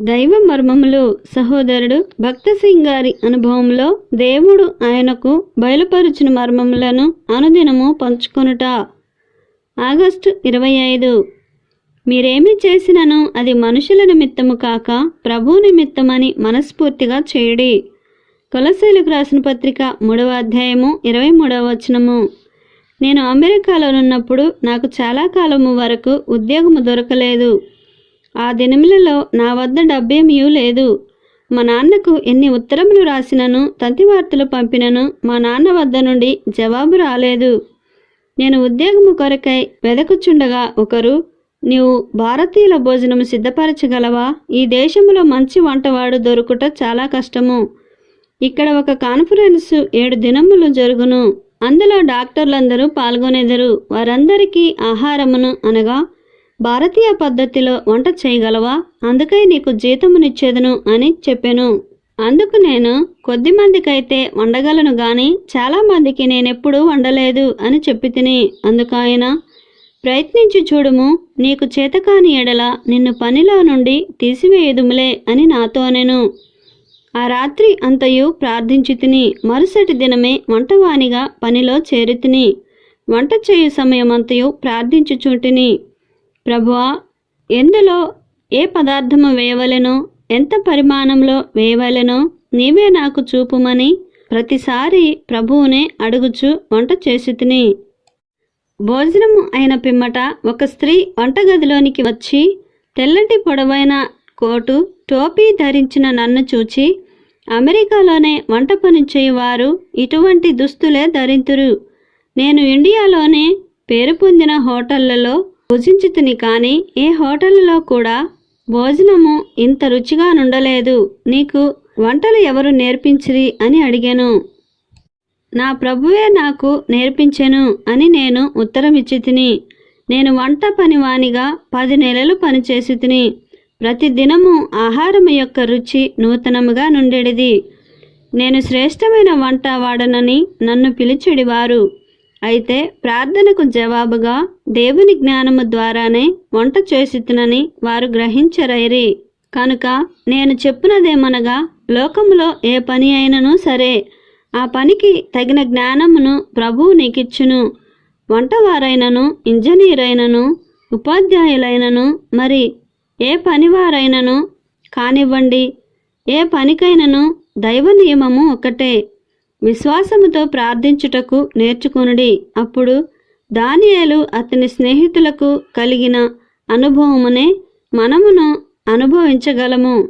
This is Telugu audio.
దైవ మర్మములు సహోదరుడు భక్త సింగ్ గారి అనుభవంలో దేవుడు ఆయనకు బయలుపరుచిన మర్మములను అనుదినము పంచుకొనుట. ఆగస్టు ఇరవై ఐదు. మీరేమి చేసినను అది మనుషుల నిమిత్తము కాక ప్రభు నిమిత్తమని మనస్ఫూర్తిగా చేయుడి. కొలసీలకు రాసిన పత్రిక మూడవ అధ్యాయము ఇరవై మూడవ వచనము. నేను అమెరికాలో ఉన్నప్పుడు నాకు చాలా కాలము వరకు ఉద్యోగము దొరకలేదు. ఆ దినములలో నా వద్ద డబ్బేమీయూ లేదు. మా నాన్నకు ఎన్ని ఉత్తరములు రాసినను తంతి వార్తలు పంపినను మా నాన్న వద్ద నుండి జవాబు రాలేదు. నేను ఉద్యోగము కొరకై వెదకుచుండగా ఒకరు నీవు భారతీయుల భోజనము సిద్ధపరచగలవా? ఈ దేశంలో మంచి వంటవాడు దొరుకుట చాలా కష్టము. ఇక్కడ ఒక కాన్ఫరెన్స్ ఏడు దినములు జరుగును. అందులో డాక్టర్లందరూ పాల్గొనేదరు. వారందరికీ ఆహారమును అనగా భారతీయ పద్ధతిలో వంట చేయగలవా? అందుకై నీకు జీతమునిచ్చేదను అని చెప్పాను. అందుకు నేను కొద్ది మందికైతే వండగలను గాని చాలా మందికి నేనెప్పుడూ వండలేదు అని చెప్పి తిని అందుకు ప్రయత్నించి చూడుము నీకు చేతకాని ఎడల నిన్ను పనిలో నుండి తీసివేయదుములే అని నాతో నేను ఆ రాత్రి అంతయు ప్రార్థించి తిని మరుసటి దినమే వంటవానిగా పనిలో చేరి తిని వంట చేయు సమయమంతయు ప్రార్థించుచుంటిని ప్రభువా ఎందులో ఏ పదార్థము వేయవలెనో? ఎంత పరిమాణంలో వేయవలెనో? నీవే నాకు చూపుమని ప్రతిసారి ప్రభువునే అడుగుచు వంట చేసితిని భోజనము అయిన పిమ్మట ఒక స్త్రీ వంటగదిలోనికి వచ్చి తెల్లటి పొడవైన కోటు టోపీ ధరించిన నన్ను చూచి అమెరికాలోనే వంట పని చేయువారు ఇటువంటి దుస్తులే ధరింతురు. నేను ఇండియాలోనే పేరు పొందిన హోటళ్ళలో భుజించుతుని కానీ ఏ హోటల్లో కూడా భోజనము ఇంత రుచిగా నుండలేదు. నీకు వంటలు ఎవరు నేర్పించిరి అని అడిగాను. నా ప్రభువే నాకు నేర్పించెను అని నేను ఉత్తరం ఇచ్చి తిని నేను వంట పనివానిగా పది నెలలు పనిచేసి తిని ప్రతి దినము ఆహారం యొక్క రుచి నూతనముగా నుండెడిది. నేను శ్రేష్టమైన వంట వాడనని నన్ను పిలిచెడివారు. అయితే ప్రార్థనకు జవాబుగా దేవుని జ్ఞానము ద్వారానే వంట చేసితునని వారు గ్రహించరైరి. కనుక నేను చెప్పినదేమనగా లోకములో ఏ పని అయినను సరే ఆ పనికి తగిన జ్ఞానమును ప్రభువు నీకిచ్చును. వంటవారైనను ఇంజనీర్ అయినను ఉపాధ్యాయులైనను మరి ఏ పనివారైనను కానివ్వండి. ఏ పనికైనను దైవ నియమము ఒకటే విశ్వాసముతో ప్రార్థించుటకు నేర్చుకునుడి. అప్పుడు దానియేలు అతని స్నేహితులకు కలిగిన అనుభవమునే మనమును అనుభవించగలము.